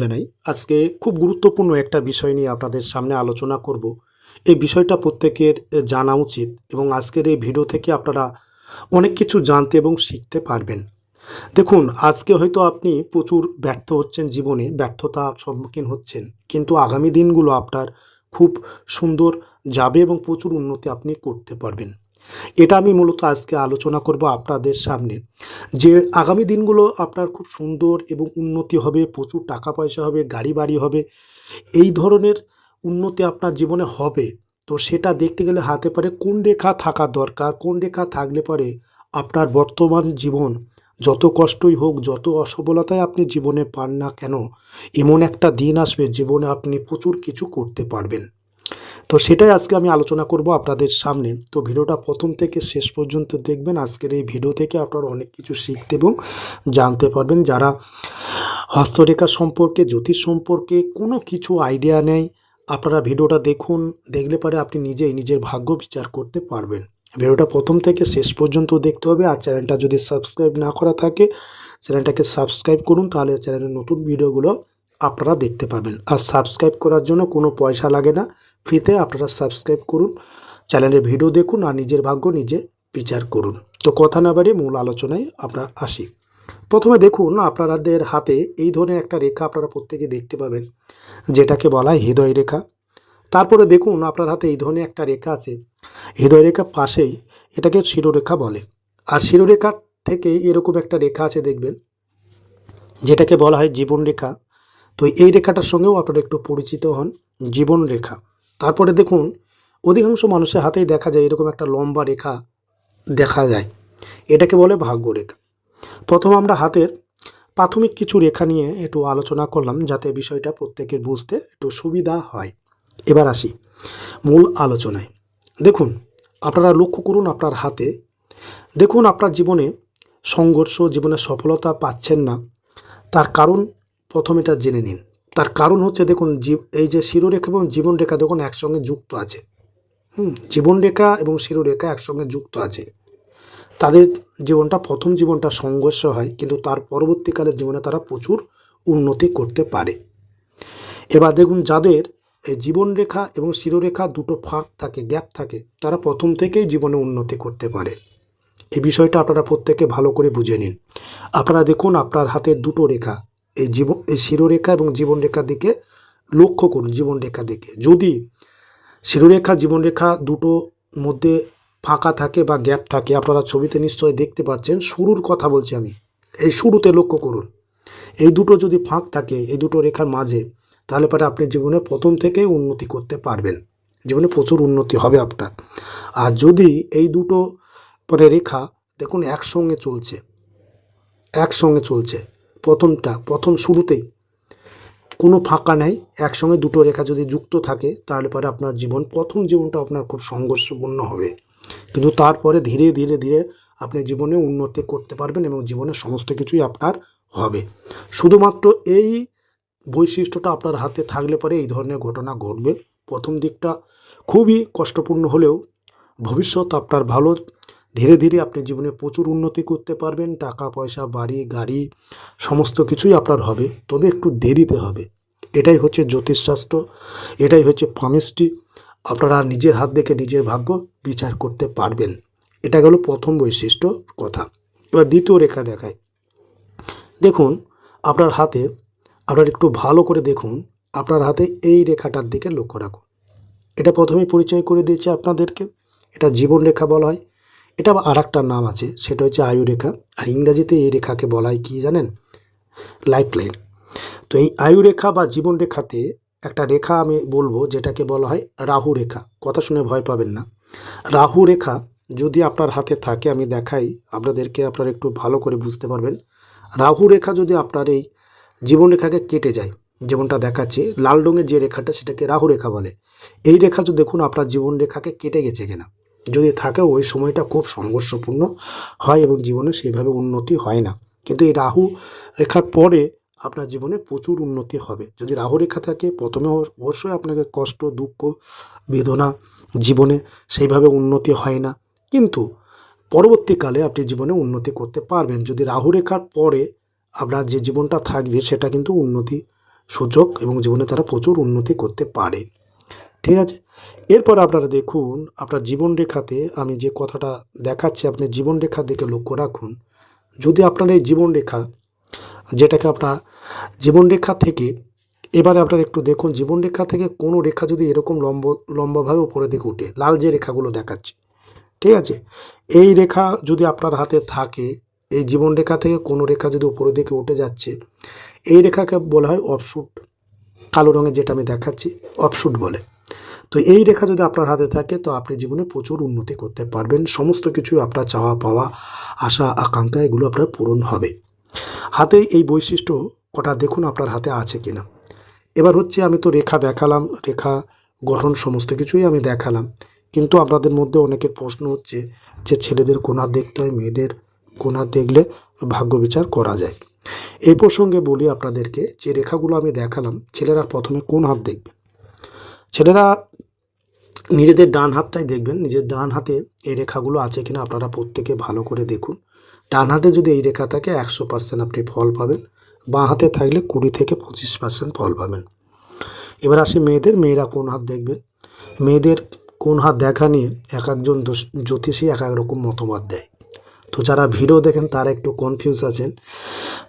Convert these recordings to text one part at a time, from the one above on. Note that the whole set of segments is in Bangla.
জানাই, আজকে খুব গুরুত্বপূর্ণ একটা বিষয় নিয়ে আপনাদের সামনে আলোচনা করব। এই বিষয়টা প্রত্যেকের জানা উচিত এবং আজকের এই ভিডিও থেকে আপনারা অনেক কিছু জানতে এবং শিখতে পারবেন। দেখুন, আজকে হয়তো আপনি প্রচুর ব্যর্থ হচ্ছেন জীবনে ব্যর্থতার সম্মুখীন হচ্ছেন, কিন্তু আগামী দিনগুলো আপনার খুব সুন্দর যাবে এবং প্রচুর উন্নতি আপনি করতে পারবেন। এটা আমি মূলত আজকে আলোচনা করব আপনাদের সামনে। যে আগামী দিনগুলো আপনার খুব সুন্দর এবং উন্নতি হবে, প্রচুর টাকা পয়সা হবে, গাড়ি বাড়ি হবে, এই ধরনের উন্নতি আপনার জীবনে হবে। তো সেটা দেখতে গেলে হাতে পারে কোন রেখা থাকা দরকার, কোন রেখা থাকলে পরে আপনার বর্তমান জীবন যত কষ্টই হোক, যত অসফলতায় আপনি জীবনে পান না কেন, এমন একটা দিন আসবে, জীবনে আপনি প্রচুর কিছু করতে পারবেন। তো সেটাই আজকে আমি আলোচনা করব আপনাদের সামনে। তো ভিডিওটা প্রথম থেকে শেষ পর্যন্ত দেখবেন, আজকের এই ভিডিও থেকে আপনারা অনেক কিছু শিখতে এবং জানতে পারবেন। যারা হস্তরেখা সম্পর্কে, জ্যোতিষ সম্পর্কে কোনো কিছু আইডিয়া নেই, আপনারা ভিডিওটা দেখুন, দেখলে পরে আপনি নিজেই নিজের ভাগ্য বিচার করতে পারবেন। ভিডিওটা প্রথম থেকে শেষ পর্যন্ত দেখতে হবে। আর চ্যানেলটা যদি সাবস্ক্রাইব না করা থাকে, চ্যানেলটাকে সাবস্ক্রাইব করুন, তাহলে চ্যানেলের নতুন ভিডিওগুলো আপনারা দেখতে পাবেন। আর সাবস্ক্রাইব করার জন্য কোনো পয়সা লাগে না। ফ্রিতে আপনারা সাবস্ক্রাইব করুন চ্যানেলের ভিডিও দেখুন আর নিজের ভাগ্য নিজে বিচার করুন। তো কথা না বাড়িয়ে মূল আলোচনায় আমরা আসি। প্রথমে দেখুন, আপনাদের হাতে এই ধরনের একটা রেখা আপনারা প্রত্যেকে দেখতে পাবেন, যেটাকে বলা হয় হৃদয় রেখা। তারপরে দেখুন, আপনার হাতে এই ধরনের একটা রেখা আছে। হৃদয় রেখা পাশেই এটাকে শিরোরেখা বলে। আর শিরোরেখা থেকে এরকম একটা রেখা আছে, দেখবেন, যেটাকে বলা হয় জীবন রেখা তো এই রেখাটার সঙ্গেও আপনারা একটু পরিচিত হন, জীবন রেখা। তারপরে দেখুন, অধিকাংশ মানুষের হাতেই দেখা যায় এরকম একটা লম্বা রেখা দেখা যায়। এটাকে বলে ভাগ্য রেখা। প্রথম আমরা হাতের প্রাথমিক কিছু রেখা নিয়ে একটু আলোচনা করলাম, যাতে বিষয়টা প্রত্যেকের বুঝতে একটু সুবিধা হয়। এবার আসি মূল আলোচনায়। দেখুন, আপনারা লক্ষ্য করুন আপনার হাতে। দেখুন, আপনার জীবনে সংঘর্ষ, জীবনে সফলতা পাচ্ছেন না। তার কারণ প্রথম এটা জেনে নিন। তার কারণ হচ্ছে দেখুন জীব এই যে শিরোরেখা এবং জীবনরেখা দেখুন একসঙ্গে যুক্ত আছে। হুম, জীবনরেখা এবং শিরোরেখা একসঙ্গে যুক্ত আছে। তাদের জীবনটা, প্রথম জীবনটা সংঘর্ষ হয়, কিন্তু তার পরবর্তীকালের জীবনে তারা প্রচুর উন্নতি করতে পারে। এবার দেখুন, যাদের এই জীবনরেখা এবং শিরোরেখা দুটো ফাঁক থাকে, গ্যাপ থাকে, তারা প্রথম থেকেই জীবনে উন্নতি করতে পারে। এই বিষয়টা আপনারা প্রত্যেকে ভালো করে বুঝে নিন। আপনারা দেখুন, আপনার হাতে দুটো রেখা। এই জীবন এই শিরোরেখা এবং জীবনরেখার দিকে লক্ষ্য করুন জীবনরেখা দিকে। যদি শিরোরেখা, জীবনরেখা দুটো মধ্যে ফাঁকা থাকে বা গ্যাপ থাকে, আপনারা ছবিতে নিশ্চয়ই দেখতে পাচ্ছেন, শুরুর কথা বলছি আমি। এই শুরুতে লক্ষ্য করুন। এই দুটো যদি ফাঁক থাকে, এই দুটো রেখার মাঝে, তাহলে পরে আপনি জীবনে প্রথম থেকেই উন্নতি করতে পারবেন। জীবনে প্রচুর উন্নতি হবে আপনার। আর যদি এই দুটো পরে রেখা, দেখুন, একসঙ্গে চলছে। একসঙ্গে চলছে। প্রথমটা, প্রথম শুরুতেই কোনো ফাঁকা নেই, একসঙ্গে দুটো রেখা যদি যুক্ত থাকে, তাহলে পরে আপনার জীবন, প্রথম জীবনটা আপনার খুব সংঘর্ষপূর্ণ হবে। কিন্তু তারপরে ধীরে ধীরে ধীরে আপনি জীবনে উন্নতি করতে পারবেন এবং জীবনে সমস্ত কিছুই আপনার হবে। শুধুমাত্র এই বৈশিষ্ট্যটা আপনার হাতে থাকলে পরে এই ধরনের ঘটনা ঘটবে। প্রথম দিকটা খুবই কষ্টপূর্ণ হলেও ভবিষ্যৎ আপনার ভালো ধীরে ধীরে আপনি জীবনে প্রচুর উন্নতি করতে পারবেন, টাকা, পয়সা, বাড়ি, গাড়ি, সমস্ত কিছুই আপনার হবে। তবে একটু দেরিতে হবে। এটাই হচ্ছে জ্যোতিষশাস্ত্র, এটাই হচ্ছে ফার্মিস্ট্রি আপনারা নিজের হাত দেখে নিজের ভাগ্য বিচার করতে পারবেন। এটা গেল প্রথম বৈশিষ্ট্য কথা। এবার দ্বিতীয় রেখা দেখায় দেখুন, আপনার হাতে, আপনার একটু ভালো করে দেখুন, আপনার হাতে এই রেখাটার দিকে লক্ষ্য রাখুন। এটা প্রথমেই পরিচয় করে দিয়েছে আপনাদেরকে। এটা জীবন রেখা বলা হয়। এটা আর একটা নাম আছে, সেটা হচ্ছে আয়ু রেখা আর ইংরাজিতে এই রেখাকে বলা হয় কি জানেন? Life line. তো এই আয়ু রেখা বা জীবন রেখাতে একটা রেখা আমি বলব, যেটাকে বলা হয় রাহু রেখা। কথা শুনে ভয় পাবেন না। রাহু রেখা যদি আপনার হাতে থাকে, আমি দেখাই, আপনাদেরকে আপনারা একটু ভালো করে বুঝতে পারবেন। রাহু রেখা যদি আপনার এই জীবন রেখাকে কেটে যায়, যেমনটা দেখাচ্ছে, লাল রঙের যে রেখাটা, সেটাকে রাহু রেখা বলে। এই রেখা যদি দেখুন, আপনার জীবন রেখাকে কেটে গেছে কিনা। যদি থাকে ওই সময়টা খুব সংঘর্ষপূর্ণ হয় এবং জীবনে সেইভাবে উন্নতি হয় না। কিন্তু এই রাহু রেখার পরে আপনার জীবনে প্রচুর উন্নতি হবে। যদি রাহু রেখা থাকে, প্রথমে অবশ্যই আপনাকে কষ্ট, দুঃখ, বেদনা, জীবনে সেইভাবে উন্নতি হয় না। কিন্তু পরবর্তীকালে আপনি জীবনে উন্নতি করতে পারবেন। যদি রাহু রেখার পরে আপনার যে জীবনটা থাকবে, সেটা কিন্তু উন্নতি সুযোগ এবং জীবনে তারা প্রচুর উন্নতি করতে পারে। ঠিক আছে? এরপর আপনারা দেখুন, আপনার জীবন রেখাতে আমি যে কথাটা দেখাচ্ছি, আপনি জীবন রেখার দিকে লক্ষ্য রাখুন। যদি আপনার এই জীবন রেখা, যেটাকে আপনার জীবন রেখা থেকে, এবারে আপনারা একটু দেখুন, জীবন রেখা থেকে কোনো রেখা যদি এরকম লম্ব, লম্বভাবে উপরের দিকে উঠে, লাল যে রেখাগুলো দেখাচ্ছে, ঠিক আছে? এই রেখা যদি আপনার হাতে থাকে, এই জীবন রেখা থেকে কোনো রেখা যদি উপরের দিকে উঠে যাচ্ছে, এই রেখাকে বলা হয় অফশুট কালো রঙের যেটা আমি দেখাচ্ছি অফশুট বলে। তো এই রেখা যদি আপনার হাতে থাকে, তো আপনি জীবনে প্রচুর উন্নতি করতে পারবেন। সমস্ত কিছু আপনার চাওয়া, পাওয়া, আশা, আকাঙ্ক্ষা, এগুলো আপনার পূরণ হবে। হাতে এই বৈশিষ্ট্য কটা দেখুন আপনার হাতে আছে কিনা। এবার হচ্ছে আমি তো রেখা দেখালাম, রেখা গঠন সমস্ত কিছুই আমি দেখালাম। কিন্তু আপনাদের মধ্যে অনেকের প্রশ্ন হচ্ছে যে ছেলেদের কোন দেখতে হয়, মেয়েদের কোন দেখলে ভাগ্য বিচার করা যায়। এই প্রসঙ্গে বলি আপনাদেরকে, যে রেখাগুলো আমি দেখালাম, ছেলেরা প্রথমে কোন হাত দেখবে? ছেলেরা নিজেদের ডান হাতটাই দেখবেন, নিজের ডান হাতে এই রেখাগুলো আছে কিনা আপনারা প্রত্যেকে ভালো করে দেখুন। ডান হাতে যদি এই রেখা থাকে, একশো পার্সেন্ট আপনি ফল পাবেন। বাঁ হাতে থাকলে কুড়ি থেকে পঁচিশ পার্সেন্ট ফল পাবেন। এবার আসি মেয়েদের, মেয়েরা কোন হাত দেখবেন? মেয়েদের কোন হাত দেখা নিয়ে এক একজন জ্যোতিষী এক এক রকম মতবাদ দেয়। তো যারা ভিডিও দেখেন, তারা একটু কনফিউজ আছেন।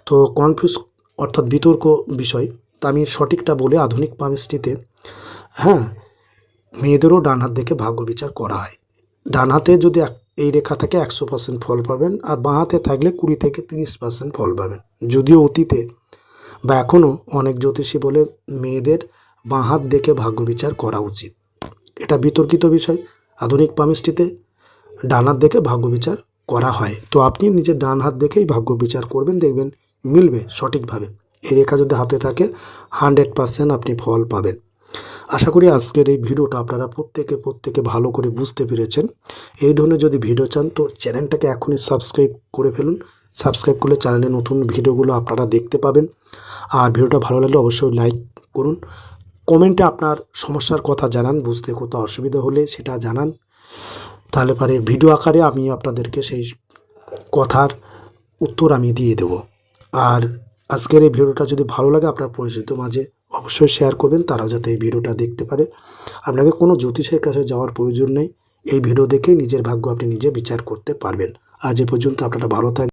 তো কনফিউজ অর্থাৎ বিতর্ক বিষয়। তা আমি সঠিকটা বলে, আধুনিক পামিস্ট্রিতে হ্যাঁ মেয়েদেরও ডান হাত দেখে ভাগ্য বিচার করা হয়। ডান হাতে যদি এই রেখা থাকে একশো পার্সেন্ট ফল পাবেন আর বাঁ হাতে থাকলে কুড়ি থেকে তিরিশ পার্সেন্ট ফল পাবেন। যদিও অতীতে বা এখনও অনেক জ্যোতিষী বলে মেয়েদের বাঁ হাত দেখে ভাগ্য বিচার করা উচিত। এটা বিতর্কিত বিষয়। আধুনিক পামিস্ট্রিতে ডান হাত দেখে ভাগ্য বিচার করা হয়। তো আপনি নিজের ডান হাত দেখেই ভাগ্য বিচার করবেন, দেখবেন মিলবে সঠিকভাবে। এই রেখা যদি হাতে থাকে হান্ড্রেড পার্সেন্ট আপনি ফল পাবেন। আশা করি আজকের এই ভিডিওটা আপনারা প্রত্যেকে প্রত্যেকে ভালো করে বুঝতে পেরেছেন। এই ধরনের যদি ভিডিও চান তো চ্যানেলটাকে এখনই সাবস্ক্রাইব করে ফেলুন। সাবস্ক্রাইব করলে চ্যানেলে নতুন ভিডিওগুলো আপনারা দেখতে পাবেন। আর ভিডিওটা ভালো লাগলে অবশ্যই লাইক করুন। কমেন্টে আপনার সমস্যার কথা জানান, বুঝতে কোথাও অসুবিধা হলে সেটা জানান। তাহলে পরে ভিডিও আকারে আমি আপনাদেরকে সেই কথার উত্তর আমি দিয়ে দেব। আর আজকের এই ভিডিওটা যদি ভালো লাগে আপনার পরিচিত মাঝে অবশ্যই শেয়ার করবেন, তারাও যাতে এই ভিডিওটা দেখতে পারে। আপনাকে কোনো জ্যোতিষের কাছে যাওয়ার প্রয়োজন নেই। এই ভিডিও দেখে নিজের ভাগ্য আপনি নিজে বিচার করতে পারবেন। আজ এ পর্যন্ত আপনারা ভালো থাকবেন